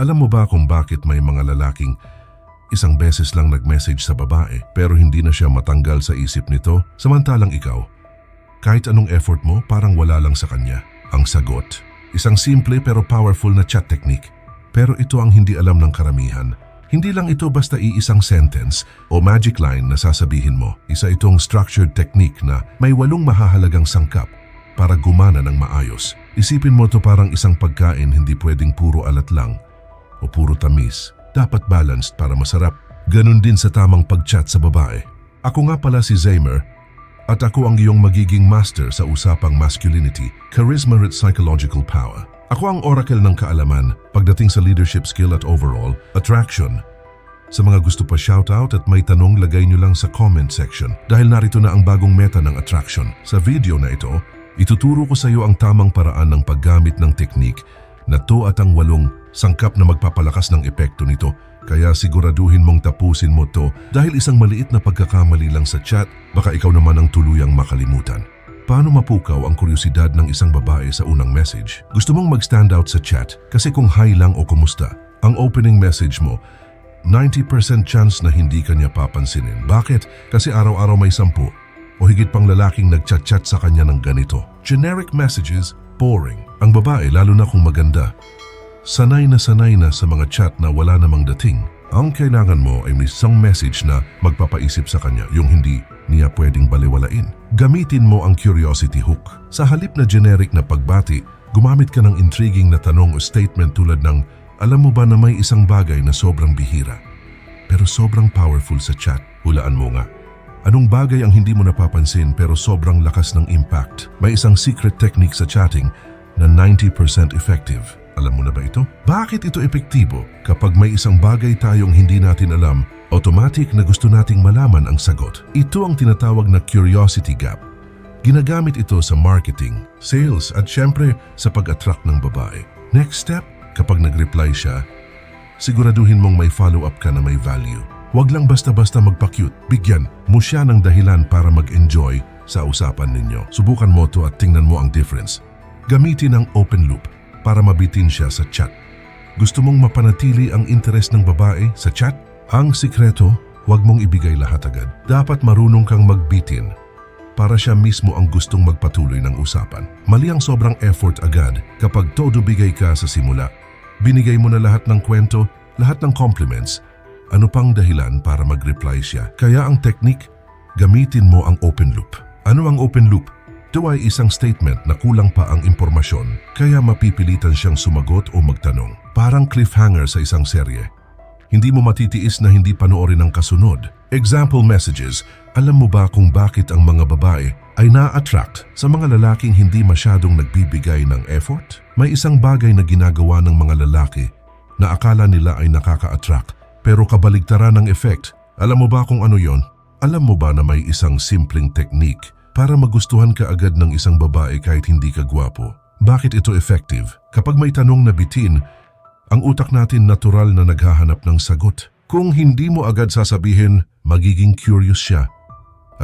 Alam mo ba kung bakit may mga lalaking isang beses lang nag-message sa babae pero hindi na siya matanggal sa isip nito samantalang ikaw? Kahit anong effort mo, parang wala lang sa kanya. Ang sagot, isang simple pero powerful na chat technique. Pero ito ang hindi alam ng karamihan. Hindi lang ito basta iisang sentence o magic line na sasabihin mo. Isa itong structured technique na may walong mahahalagang sangkap para gumana ng maayos. Isipin mo to parang isang pagkain hindi pwedeng puro alat lang o puro tamis. Dapat balanced para masarap. Ganon din sa tamang pag-chat sa babae. Ako nga pala si Zamer at ako ang iyong magiging master sa usapang masculinity, charisma at psychological power. Ako ang oracle ng kaalaman pagdating sa leadership skill at overall attraction. Sa mga gusto pa shoutout at may tanong lagay nyo lang sa comment section dahil narito na ang bagong meta ng attraction. Sa video na ito, ituturo ko sa iyo ang tamang paraan ng paggamit ng teknik na to at ang walong sangkap na magpapalakas ng epekto nito. Kaya siguraduhin mong tapusin mo to dahil isang maliit na pagkakamali lang sa chat, baka ikaw naman ang tuluyang makalimutan. Paano mapukaw ang kuryosidad ng isang babae sa unang message? Gusto mong mag-stand out sa chat kasi kung hi lang o kumusta, ang opening message mo, 90% chance na hindi kanya papansinin. Bakit? Kasi araw-araw may sampu o higit pang lalaking nagchat-chat sa kanya ng ganito. Generic messages, boring. Ang babae, lalo na kung maganda, sanay na sanay na sa mga chat na wala namang dating. Ang kailangan mo ay may isang message na magpapaisip sa kanya, yung hindi niya pwedeng baliwalain. Gamitin mo ang curiosity hook. Sa halip na generic na pagbati, gumamit ka ng intriguing na tanong o statement tulad ng, alam mo ba na may isang bagay na sobrang bihira, pero sobrang powerful sa chat? Hulaan mo nga. Anong bagay ang hindi mo napapansin pero sobrang lakas ng impact? May isang secret technique sa chatting na 90% effective. Alam mo na ba ito? Bakit ito epektibo? Kapag may isang bagay tayong hindi natin alam, automatic na gusto nating malaman ang sagot. Ito ang tinatawag na curiosity gap. Ginagamit ito sa marketing, sales at syempre sa pag-attract ng babae. Next step, kapag nag-reply siya, siguraduhin mong may follow-up ka na may value. Huwag lang basta-basta magpa-cute. Bigyan mo siya ng dahilan para mag-enjoy sa usapan ninyo. Subukan mo to at tingnan mo ang difference. Gamitin ang open loop para mabitin siya sa chat. Gusto mong mapanatili ang interes ng babae sa chat? Ang sikreto, huwag mong ibigay lahat agad. Dapat marunong kang magbitin para siya mismo ang gustong magpatuloy ng usapan. Mali ang sobrang effort agad kapag todo bigay ka sa simula. Binigay mo na lahat ng kwento, lahat ng compliments. Ano pang dahilan para mag-reply siya? Kaya ang technique, gamitin mo ang open loop. Ano ang open loop? Ito ay isang statement na kulang pa ang impormasyon, kaya mapipilitan siyang sumagot o magtanong. Parang cliffhanger sa isang serye. Hindi mo matitiis na hindi panoorin ang kasunod. Example messages, alam mo ba kung bakit ang mga babae ay na-attract sa mga lalaking hindi masyadong nagbibigay ng effort? May isang bagay na ginagawa ng mga lalaki na akala nila ay nakaka-attract pero kabaligtaran ng effect. Alam mo ba kung ano yon? Alam mo ba na may isang simpleng technique para magustuhan ka agad ng isang babae kahit hindi ka gwapo? Bakit ito effective? Kapag may tanong na bitin, ang utak natin natural na naghahanap ng sagot. Kung hindi mo agad sasabihin, magiging curious siya.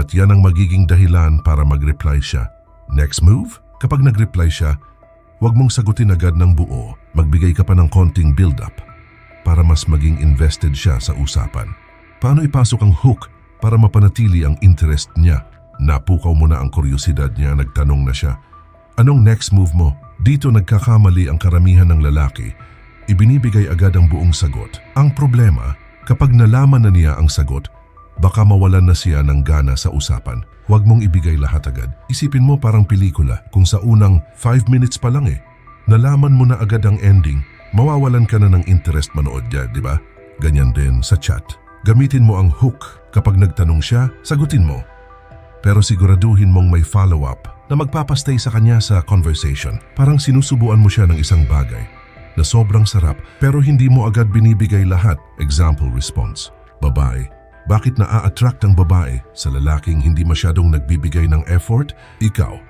At yan ang magiging dahilan para mag-reply siya. Next move? Kapag nag-reply siya, huwag mong sagutin agad ng buo. Magbigay ka pa ng konting build-up para mas maging invested siya sa usapan. Paano ipasok ang hook para mapanatili ang interest niya? Napukaw mo na ang kuryosidad niya, nagtanong na siya. Anong next move mo? Dito nagkakamali ang karamihan ng lalaki. Ibinibigay agad ang buong sagot. Ang problema, kapag nalaman na niya ang sagot, baka mawalan na siya ng gana sa usapan. Huwag mong ibigay lahat agad. Isipin mo parang pelikula kung sa unang 5 minutes pa lang eh. Nalaman mo na agad ang ending, mawawalan ka na ng interest manood dyan, di ba? Ganyan din sa chat. Gamitin mo ang hook. Kapag nagtanong siya, sagutin mo. Pero siguraduhin mong may follow-up na magpapastay sa kanya sa conversation. Parang sinusubuan mo siya ng isang bagay na sobrang sarap pero hindi mo agad binibigay lahat. Example response. Babae. Bakit naa-attract ang babae sa lalaking hindi masyadong nagbibigay ng effort? Ikaw.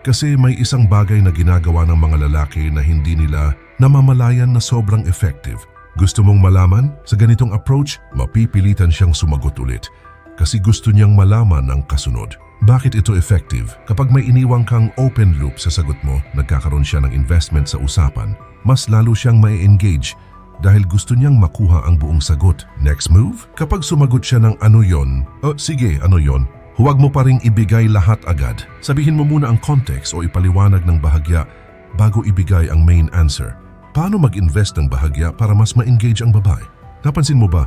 Kasi may isang bagay na ginagawa ng mga lalaki na hindi nila namamalayan na sobrang effective. Gusto mong malaman? Sa ganitong approach, mapipilitan siyang sumagot ulit kasi gusto niyang malaman ang kasunod. Bakit ito effective? Kapag may iniwang kang open loop sa sagot mo, nagkakaroon siya ng investment sa usapan, mas lalo siyang may engage dahil gusto niyang makuha ang buong sagot. Next move? Kapag sumagot siya ng ano yon, o sige, ano yon, huwag mo pa ring ibigay lahat agad. Sabihin mo muna ang context o ipaliwanag ng bahagya bago ibigay ang main answer. Paano mag-invest ng bahagya para mas ma-engage ang babae? Napansin mo ba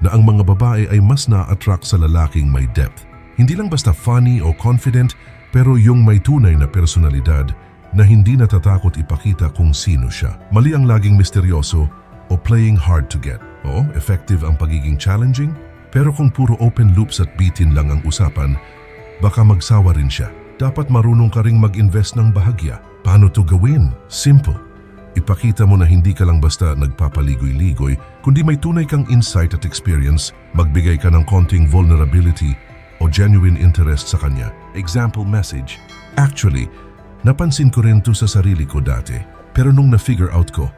na ang mga babae ay mas na-attract sa lalaking may depth? Hindi lang basta funny o confident, pero yung may tunay na personalidad na hindi natatakot ipakita kung sino siya. Mali ang laging misteryoso o playing hard to get. Oo, effective ang pagiging challenging, pero kung puro open loops at bitin lang ang usapan, baka magsawa rin siya. Dapat marunong ka ring mag-invest ng bahagya. Paano to gawin? Simple. Ipakita mo na hindi ka lang basta nagpapaligoy-ligoy, kundi may tunay kang insight at experience, magbigay ka ng konting vulnerability o genuine interest sa kanya. Example message. Actually, napansin ko rin to sa sarili ko dati. Pero nung na-figure out ko,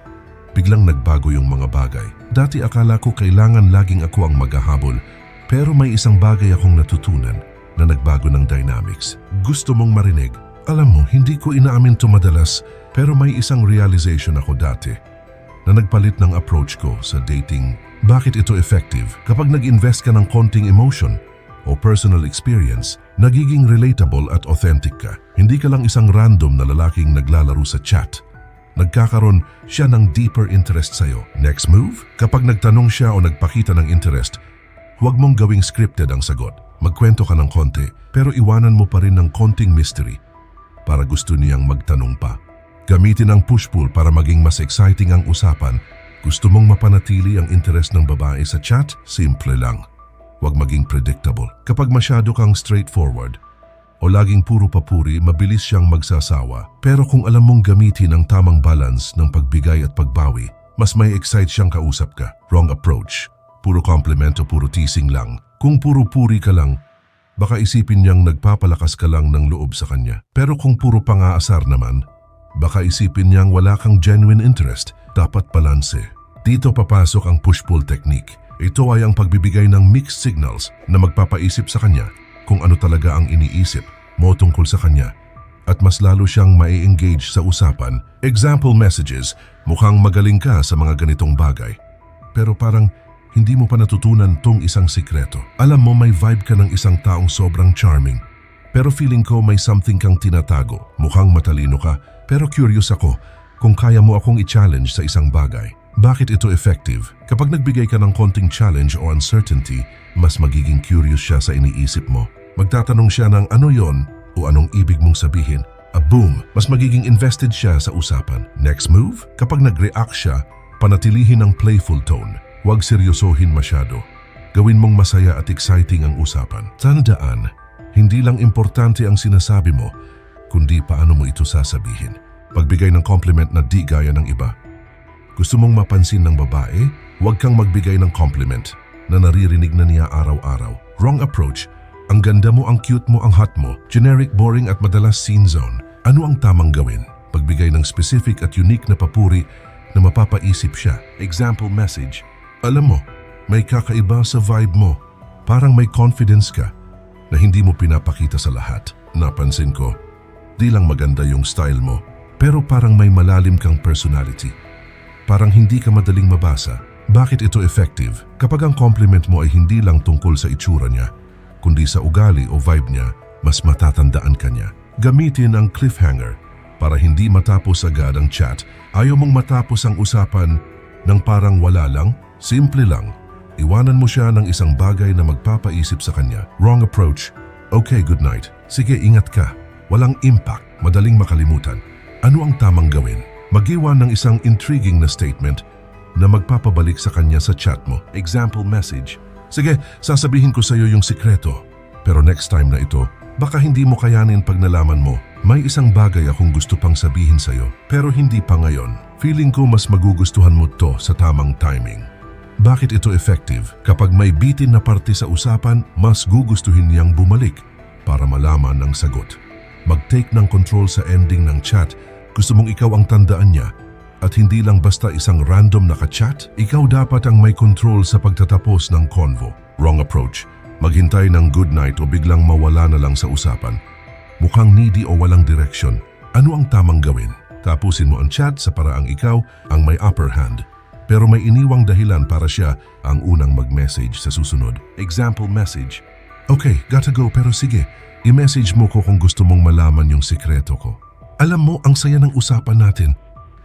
biglang nagbago yung mga bagay. Dati akala ko kailangan laging ako ang maghahabol, pero may isang bagay akong natutunan na nagbago ng dynamics. Gusto mong marinig? Alam mo, hindi ko inaamin to madalas, pero may isang realization ako dati na nagpalit ng approach ko sa dating. Bakit ito effective? Kapag nag-invest ka ng konting emotion o personal experience, nagiging relatable at authentic ka. Hindi ka lang isang random na lalaking naglalaro sa chat. Nagkakaroon siya ng deeper interest sa'yo. Next move? Kapag nagtanong siya o nagpakita ng interest, huwag mong gawing scripted ang sagot. Magkwento ka ng konti, pero iwanan mo pa rin ng konting mystery para gusto niyang magtanong pa. Gamitin ang push-pull para maging mas exciting ang usapan. Gusto mong mapanatili ang interest ng babae sa chat? Simple lang. Huwag maging predictable. Kapag masyado kang straightforward o laging puro papuri, mabilis siyang magsasawa. Pero kung alam mong gamitin ang tamang balance ng pagbigay at pagbawi, mas may excite siyang kausap ka. Wrong approach. Puro compliment o puro teasing lang. Kung puro puri ka lang, baka isipin niyang nagpapalakas ka lang ng loob sa kanya. Pero kung puro pangaasar naman, baka isipin niyang wala kang genuine interest. Dapat balanse. Dito papasok ang push-pull technique. Ito ay ang pagbibigay ng mixed signals na magpapaisip sa kanya kung ano talaga ang iniisip mo tungkol sa kanya at mas lalo siyang mai-engage sa usapan. Example messages, mukhang magaling ka sa mga ganitong bagay. Pero parang hindi mo pa natutunan tong isang sikreto. Alam mo may vibe ka ng isang taong sobrang charming. Pero feeling ko may something kang tinatago. Mukhang matalino ka, pero curious ako kung kaya mo akong i-challenge sa isang bagay. Bakit ito effective? Kapag nagbigay ka ng konting challenge o uncertainty, mas magiging curious siya sa iniisip mo. Magtatanong siya ng ano yon o anong ibig mong sabihin. A boom, mas magiging invested siya sa usapan. Next move? Kapag nag-react siya, panatilihin ang playful tone. Huwag seryosohin masyado. Gawin mong masaya at exciting ang usapan. Tandaan, hindi lang importante ang sinasabi mo, kundi paano mo ito sasabihin. Pagbigay ng compliment na di gaya ng iba. Gusto mong mapansin ng babae? Huwag kang magbigay ng compliment na naririnig na niya araw-araw. Wrong approach. Ang ganda mo, ang cute mo, ang hot mo. Generic, boring at madalas scene zone. Ano ang tamang gawin? Pagbigay ng specific at unique na papuri na mapapaisip siya. Example message. Alam mo, may kakaiba sa vibe mo. Parang may confidence ka na hindi mo pinapakita sa lahat. Napansin ko, di lang maganda yung style mo, pero parang may malalim kang personality. Parang hindi ka madaling mabasa. Bakit ito effective? Kapag ang compliment mo ay hindi lang tungkol sa itsura niya, kundi sa ugali o vibe niya, mas matatandaan ka niya. Gamitin ang cliffhanger para hindi matapos agad ang chat. Ayaw mong matapos ang usapan ng parang wala lang, simple lang. Iwanan mo siya ng isang bagay na magpapaisip sa kanya. Wrong approach. Okay, good night. Sige, ingat ka. Walang impact, madaling makalimutan. Ano ang tamang gawin? Magiwan ng isang intriguing na statement na magpapabalik sa kanya sa chat mo. Example message. Sige, sasabihin ko sa iyo yung sikreto. Pero next time na ito, baka hindi mo kayanin pag nalaman mo. May isang bagay akong gusto pang sabihin sa iyo, pero hindi pa ngayon. Feeling ko mas magugustuhan mo to sa tamang timing. Bakit ito effective? Kapag may bitin na parte sa usapan, mas gugustuhin niyang bumalik para malaman ang sagot. Mag-take ng control sa ending ng chat. Gusto mong ikaw ang tandaan niya at hindi lang basta isang random na ka-chat, ikaw dapat ang may control sa pagtatapos ng convo. Wrong approach. Maghintay ng good night o biglang mawala na lang sa usapan. Mukhang needy o walang direction. Ano ang tamang gawin? Tapusin mo ang chat sa paraang ikaw ang may upper hand. pero may iniwang dahilan para siya ang unang mag-message sa susunod. Example message. Okay, gotta go pero sige, i-message mo ko kung gusto mong malaman yung sikreto ko. Alam mo, ang saya ng usapan natin,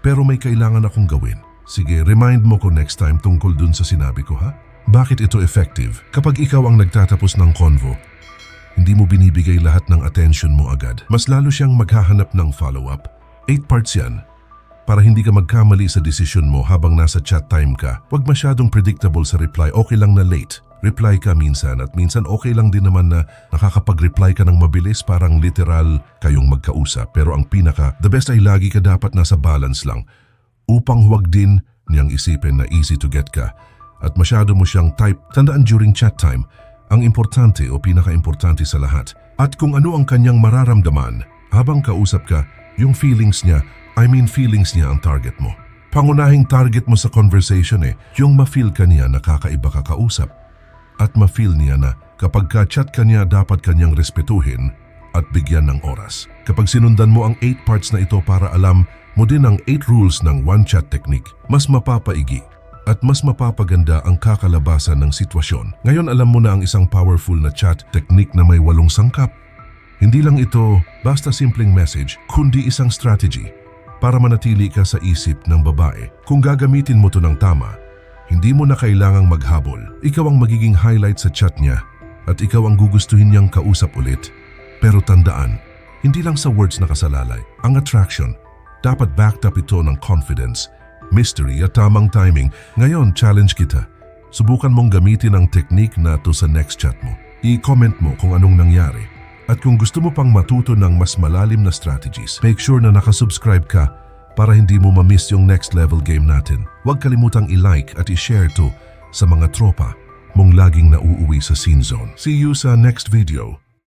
pero may kailangan akong gawin. Sige, remind mo ko next time tungkol dun sa sinabi ko ha? Bakit ito effective? Kapag ikaw ang nagtatapos ng convo, hindi mo binibigay lahat ng attention mo agad. Mas lalo siyang maghahanap ng follow-up. Eight parts yan. Para hindi ka magkamali sa desisyon mo habang nasa chat time ka, huwag masyadong predictable sa reply. Okay lang na late. Reply ka minsan at minsan okay lang din naman na nakakapag-reply ka ng mabilis parang literal kayong magkausap. Pero ang pinaka, the best ay lagi ka dapat nasa balance lang upang huwag din niyang isipin na easy to get ka at masyado mo siyang type. Tandaan during chat time, ang importante o pinaka-importante sa lahat at kung ano ang kanyang mararamdaman habang kausap ka, yung feelings niya, I mean feelings niya ang target mo. Pangunahing target mo sa conversation eh, yung ma-feel ka niya na kakaiba ka kausap at ma-feel niya na kapag ka-chat ka niya dapat kanyang respetuhin at bigyan ng oras. Kapag sinundan mo ang 8 parts na ito para alam mo din ang 8 rules ng one chat technique, mas mapapaigi at mas mapapaganda ang kakalabasan ng sitwasyon. Ngayon alam mo na ang isang powerful na chat technique na may walong sangkap. Hindi lang ito basta simpleng message, kundi isang strategy para manatili ka sa isip ng babae. Kung gagamitin mo to ng tama, hindi mo na kailangang maghabol. Ikaw ang magiging highlight sa chat niya at ikaw ang gugustuhin niyang kausap ulit. Pero tandaan, hindi lang sa words nakasalalay. Ang attraction, dapat backed up ito ng confidence, mystery at tamang timing. Ngayon, challenge kita. Subukan mong gamitin ang technique na to sa next chat mo. I-comment mo kung anong nangyari. At kung gusto mo pang matuto ng mas malalim na strategies, make sure na nakasubscribe ka para hindi mo ma-miss yung next level game natin. Huwag kalimutang i-like at i-share to sa mga tropa mong laging nauuwi sa scene zone. See you sa next video.